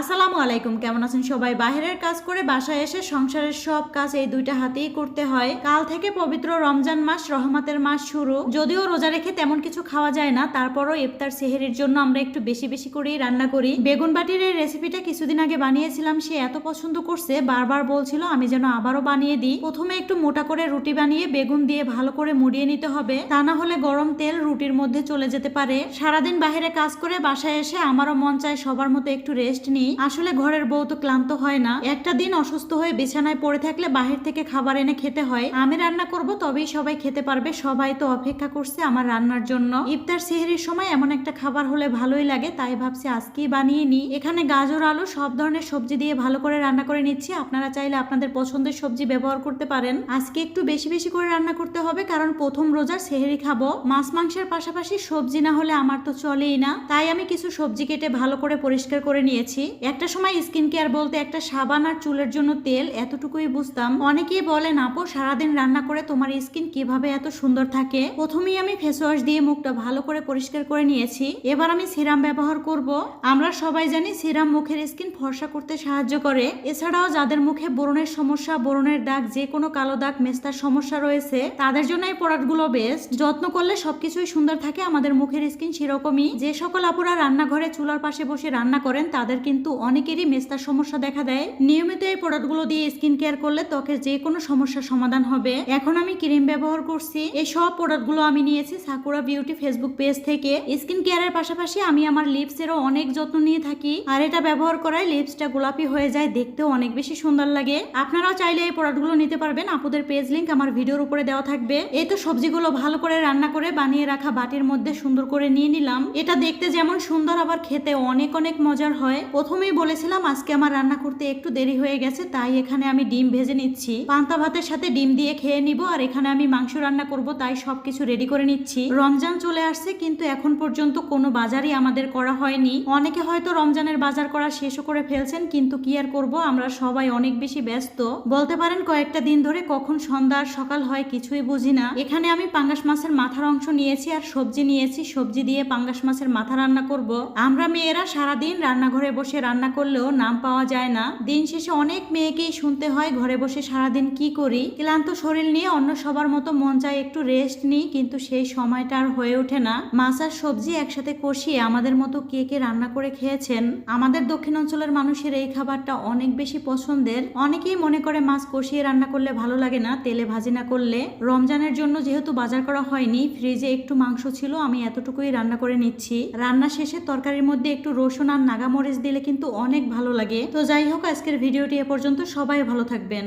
আসসালামু আলাইকুম, কেমন আছেন সবাই? বাইরের কাজ করে বাসায় এসে সংসারের সব কাজ এই দুইটা হাতেই করতে হয়। কাল থেকে পবিত্র রমজান মাস, রহমতের মাস শুরু। যদিও রোজা রেখে তেমন কিছু খাওয়া যায় না, তারপরও ইফতার সেহেরির জন্য আমরা একটু বেশি বেশি করেই রান্না করি। বেগুন বাটির এই রেসিপিটা কিছুদিন আগে বানিয়েছিলাম, সে এত পছন্দ করছে, বারবার বলছিল আমি যেন আবারও বানিয়ে দিই। প্রথমে একটু মোটা করে রুটি বানিয়ে বেগুন দিয়ে ভালো করে মুড়িয়ে নিতে হবে। তা না হলে গরম তেল রুটির মধ্যে চলে যেতে পারে। সারাদিন বাইরে কাজ করে বাসায় এসে আমারও মন চায় সবার মতো একটু রেস্ট নিই আসলে ঘরের বউ তো ক্লান্ত হয় না। একটা দিন অসুস্থ হয়ে বিছানায় পড়ে থাকলে বাহির থেকে খাবার এনে খেতে হয়। আমি রান্না করব, তবেই সবাই খেতে পারবে। সবাই তো অপেক্ষা করছে আমার রান্নার জন্য। ইফতার সেহরির সময় এমন একটা খাবার হলে ভালোই লাগে, তাই ভাবছি আজকেই বানিয়ে নিই। এখানে গাজর, আলু সব ধরনের সবজি দিয়ে ভালো করে রান্না করে নিচ্ছি। আপনারা চাইলে আপনাদের পছন্দের সবজি ব্যবহার করতে পারেন। আজকে একটু বেশি বেশি করে রান্না করতে হবে, কারণ প্রথম রোজার সেহেরি খাব। মাছ মাংসের পাশাপাশি সবজি না হলে আমার তো চলেই না। তাই আমি কিছু সবজি কেটে ভালো করে পরিষ্কার করে নিয়েছি। একটা সময় স্কিন কেয়ার বলতে একটা সাবান আর চুলের জন্য তেল এতটুকুই বুঝতাম। অনেকেই বলেন, আপু, সারাদিন রান্না করে তোমার স্কিন কীভাবে এত সুন্দর থাকে? প্রথমেই আমি ফেস ওয়াশ দিয়ে মুখটা ভালো করে পরিষ্কার করে নিয়েছি। এবার আমি সিরাম ব্যবহার করব। আমরা সবাই জানি সিরাম মুখের স্কিন ফর্সা করতে সাহায্য করে। এছাড়াও যাদের মুখে ব্রণের সমস্যা ব্রণের দাগ, যে কোনো কালো দাগ, মেস্তার সমস্যা রয়েছে, তাদের জন্য এই প্রোডাক্টগুলো বেস্ট যত্ন করলে সবকিছুই সুন্দর থাকে, আমাদের মুখের স্কিন সেরকমই। যে সকল আপুরা রান্নাঘরে চুলার পাশে বসে রান্না করেন, তাদের কিন্তু অনেকেরই মেস্তার সমস্যা দেখা দেয়। নিয়মিত এই প্রোডাক্টগুলো দিয়ে স্কিন কেয়ার করলে ত্বকের যে কোনো সমস্যার সমাধান হবে। এখন আমি ক্রিম ব্যবহার করছি। এই সব প্রোডাক্টগুলো আমি নিয়েছি সাকুরা বিউটি ফেসবুক পেজ থেকে। স্কিন কেয়ারের পাশাপাশি আমি আমার লিপসেরও অনেক যত্ন নিয়ে থাকি। আর এটা ব্যবহার করায় লিপসটা গোলাপি হয়ে যায়, দেখতেও অনেক বেশি সুন্দর লাগে। আপনারাও চাইলে এই প্রোডাক্টগুলো নিতে পারবেন। আপুদের পেজ লিঙ্ক আমার ভিডিওর উপরে দেওয়া থাকবে। এই তো সবজিগুলো ভালো করে রান্না করে বানিয়ে রাখা বাটির মধ্যে সুন্দর করে নিয়ে নিলাম। এটা দেখতে যেমন সুন্দর, আবার খেতে অনেক অনেক মজার হয়। প্রথমেই বলেছিলাম আজকে আমার রান্না করতে একটু দেরি হয়ে গেছে, তাই এখানে আমি ডিম ভেজে নিচ্ছি। পান্তা ভাতের সাথে ডিম দিয়ে খেয়ে নিব, আর এখানে আমি মাংস রান্না করব, তাই সবকিছু রেডি করে নিচ্ছি। রমজান চলে আসছে, কিন্তু এখন পর্যন্ত কোনো বাজারই আমাদের করা হয়নি। অনেকে হয়তো রমজানের বাজার করা শেষও করে ফেলছেন, কিন্তু কি আর করব, আমরা সবাই অনেক বেশি ব্যস্ত। বলতে পারেন কয়েকটা দিন ধরে কখন সন্ধ্যা আর সকাল হয় কিছুই বুঝি না। এখানে আমি পাঙ্গাস মাছের মাথার অংশ নিয়েছি, আর সবজি নিয়েছি, সবজি দিয়ে পাঙ্গাস মাছের মাথা রান্না করব। আমরা মেয়েরা সারাদিন রান্নাঘরে বসে রান্না করলেও নাম পাওয়া যায় না। দিন শেষে অনেক মেয়েকেই শুনতে হয়, ঘরে বসে সারাদিন কি করি? ক্লান্ত শরীর নিয়ে অন্য সবার মতো মন চায় একটু রেস্ট নিই, কিন্তু সেই সময়টা আর হয়ে ওঠে না। মাছ আর সবজি একসাথে কষিয়ে আমাদের মতো কে কে রান্না করে খেয়েছেন? আমাদের দক্ষিণ অঞ্চলের মানুষের এই খাবারটা অনেক বেশি পছন্দের। অনেকেই মনে করে মাছ কষিয়ে রান্না করলে ভালো লাগে না, তেলে ভাজি না করলে। রমজানের জন্য যেহেতু বাজার করা হয়নি ফ্রিজে একটু মাংস ছিল, আমি এতটুকুই রান্না করে নিচ্ছি। রান্না শেষে তরকারির মধ্যে একটু রসুন আর নাগামরিচ দিলে কিন্তু অনেক ভালো লাগে। তো যাই হোক আজকের ভিডিওটি এ পর্যন্ত। সবাই ভালো থাকবেন।